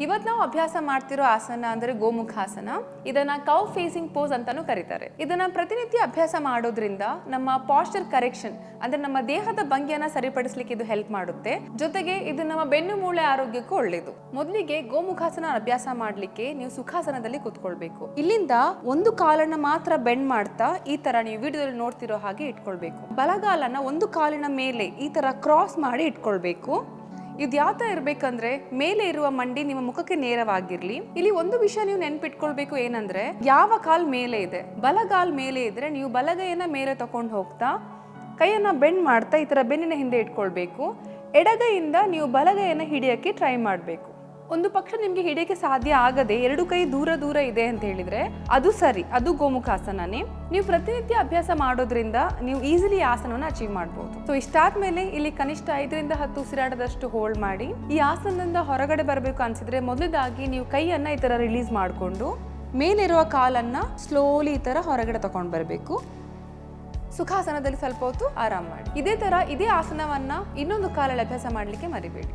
ಇವತ್ತು ನಾವು ಅಭ್ಯಾಸ ಮಾಡ್ತಿರೋ ಆಸನ ಅಂದ್ರೆ ಗೋಮುಖಾಸನ ಇದನ್ನ ಕೌ ಫೇಸಿಂಗ್ ಪೋಸ್ ಅಂತಾನೂ ಕರೀತಾರೆ. ಇದನ್ನ ಪ್ರತಿನಿತ್ಯ ಅಭ್ಯಾಸ ಮಾಡೋದ್ರಿಂದ ನಮ್ಮ ಪಾಸ್ಚರ್ ಕರೆಕ್ಷನ್ ಅಂದ್ರೆ ನಮ್ಮ ದೇಹದ ಭಂಗಿಯನ್ನ ಸರಿಪಡಿಸಲಿಕ್ಕೆ ಇದು ಹೆಲ್ಪ್ ಮಾಡುತ್ತೆ. ಜೊತೆಗೆ ಇದು ನಮ್ಮ ಬೆನ್ನು ಮೂಳೆ ಆರೋಗ್ಯಕ್ಕೂ ಒಳ್ಳೇದು. ಮೊದಲಿಗೆ ಗೋಮುಖಾಸನ ಅಭ್ಯಾಸ ಮಾಡ್ಲಿಕ್ಕೆ ನೀವು ಸುಖಾಸನದಲ್ಲಿ ಕೂತ್ಕೊಳ್ಬೇಕು. ಇಲ್ಲಿಂದ ಒಂದು ಕಾಲನ್ನ ಮಾತ್ರ ಬೆಂಡ್ ಮಾಡ್ತಾ ಈ ತರ ನೀವು ವಿಡಿಯೋದಲ್ಲಿ ನೋಡ್ತಿರೋ ಹಾಗೆ ಇಟ್ಕೊಳ್ಬೇಕು. ಬಲಗಾಲನ ಒಂದು ಕಾಲಿನ ಮೇಲೆ ಈ ತರ ಕ್ರಾಸ್ ಮಾಡಿ ಇಟ್ಕೊಳ್ಬೇಕು. ಇದು ಯಾವ ತರ ಇರ್ಬೇಕಂದ್ರೆ ಮೇಲೆ ಇರುವ ಮಂಡಿ ನಿಮ್ಮ ಮುಖಕ್ಕೆ ನೇರವಾಗಿರ್ಲಿ. ಇಲ್ಲಿ ಒಂದು ವಿಷಯ ನೀವು ನೆನ್ಪಿಟ್ಕೊಳ್ಬೇಕು ಏನಂದ್ರೆ, ಯಾವ ಕಾಲ್ ಮೇಲೆ ಇದೆ? ಬಲಗಾಲ್ ಮೇಲೆ ಇದ್ರೆ ನೀವು ಬಲಗೈಯನ್ನ ಮೇಲೆ ತಕೊಂಡು ಹೋಗ್ತಾ, ಕೈಯನ್ನ ಬೆಂಡ್ ಮಾಡ್ತಾ ಈ ತರ ಬೆನ್ನಿನ ಹಿಂದೆ ಇಟ್ಕೊಳ್ಬೇಕು. ಎಡಗೈಯಿಂದ ನೀವು ಬಲಗೈಯನ್ನ ಹಿಡಿಯಕ್ಕೆ ಟ್ರೈ ಮಾಡಬೇಕು. ಒಂದು ಪಕ್ಷ ನಿಮಗೆ ಹಿಡಿಯಕ್ಕೆ ಸಾಧ್ಯ ಆಗದೆ ಎರಡು ಕೈ ದೂರ ದೂರ ಇದೆ ಅಂತ ಹೇಳಿದ್ರೆ, ಅದು ಸರಿ, ಅದು ಗೋಮುಖಾಸನನೇ. ನೀವು ಪ್ರತಿನಿತ್ಯ ಅಭ್ಯಾಸ ಮಾಡೋದ್ರಿಂದ ನೀವು ಈಸಿಲಿ ಆಸನವನ್ನು ಅಚೀವ್ ಮಾಡಬಹುದು ಸೊ ಇಷ್ಟಾದ್ಮೇಲೆ ಇಲ್ಲಿ ಕನಿಷ್ಠ ಐದರಿಂದ ಹತ್ತು ಉಸಿರಾಡದಷ್ಟು ಹೋಲ್ಡ್ ಮಾಡಿ, ಈ ಆಸನದಿಂದ ಹೊರಗಡೆ ಬರಬೇಕು ಅನ್ಸಿದ್ರೆ ಮೊದಲದಾಗಿ ನೀವು ಕೈಯನ್ನ ಈ ತರ ರಿಲೀಸ್ ಮಾಡಿಕೊಂಡು, ಮೇಲಿರುವ ಕಾಲನ್ನ ಸ್ಲೋಲಿ ಈ ತರ ಹೊರಗಡೆ ತಗೊಂಡು ಬರಬೇಕು. ಸುಖಾಸನದಲ್ಲಿ ಸ್ವಲ್ಪ ಹೊತ್ತು ಆರಾಮ್ ಮಾಡಿ. ಇದೇ ತರ ಇದೇ ಆಸನವನ್ನ ಇನ್ನೊಂದು ಕಾಲಲ್ಲಿ ಅಭ್ಯಾಸ ಮಾಡಲಿಕ್ಕೆ ಮರಿಬೇಡಿ.